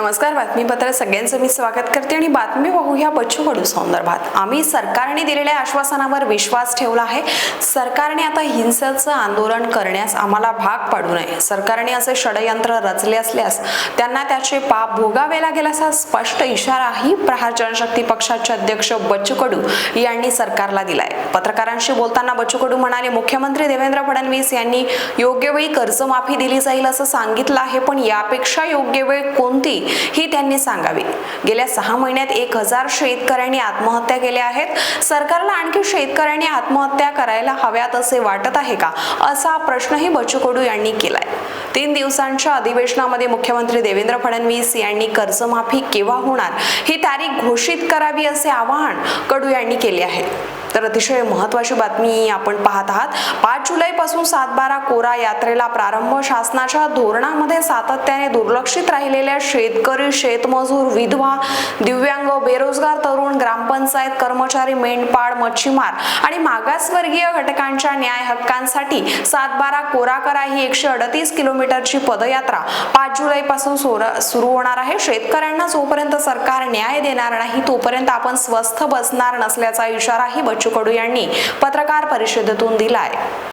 नमस्कार बातमीपत्र सगळ्यांचं मी स्वागत करते आणि बातमी बघूया बच्चू कडू संदर्भात. आम्ही सरकारने दिलेल्या आश्वासनावर विश्वास ठेवला आहे. सरकारने आता हिंसेचं आंदोलन करण्यास आम्हाला भाग पाडू नये. सरकारने असे षडयंत्र रचले असल्यास त्यांना त्याचे पाप भोगावे लागेल असा स्पष्ट इशाराही प्रहार जनशक्ती पक्षाचे अध्यक्ष बच्चू कडू यांनी सरकारला दिलाय. पत्रकारांशी बोलताना बच्चू कडू म्हणाले मुख्यमंत्री देवेंद्र फडणवीस यांनी योग्य वेळी कर्जमाफी दिली जाईल असं सांगितलं आहे पण यापेक्षा योग्य वेळ कोणती ही त्यांनी सांगावी. गेल्या सहा महिन्यात एक हजार शेतकऱ्यांनी आत्महत्या केल्या आहेत. सरकारला आणखी शेतकऱ्यांनी आत्महत्या करायला हव्यात असे वाटत आहे का? असा प्रश्नही बच्चू कडू यांनी केलाय. तीन दिवसांच्या अधिवेशनामध्ये मुख्यमंत्री देवेंद्र फडणवीस यांनी कर्जमाफी केव्हा होणार ही तारीख घोषित करावी असे आवाहन कडू यांनी केले आहे. तर अतिशय महत्वाची बातमी आपण पाहत आहात. पाच जुलै पासून सातबारा कोरा यात्रेला प्रारंभ. शासनाच्या धोरणामध्ये सातत्याने दुर्लक्षित राहिलेल्या शेतकरी शेतमजूर विधवा दिव्यांग बेरोजगार तरुण ग्रामपंचायत कर्मचारी मेंढपाळ मच्छीमार आणि मागासवर्गीय घटकांच्या न्याय हक्कांसाठी सातबारा कोरा करा ही एकशे अडतीस किलोमीटरची पदयात्रा पाच जुलै पासून सुरू होणार आहे. शेतकऱ्यांना जोपर्यंत सरकार न्याय देणार नाही तोपर्यंत आपण स्वस्थ बसणार नसल्याचा इशाराही बच्चू कडू यांनी पत्रकार परिषदेतून दिलाय.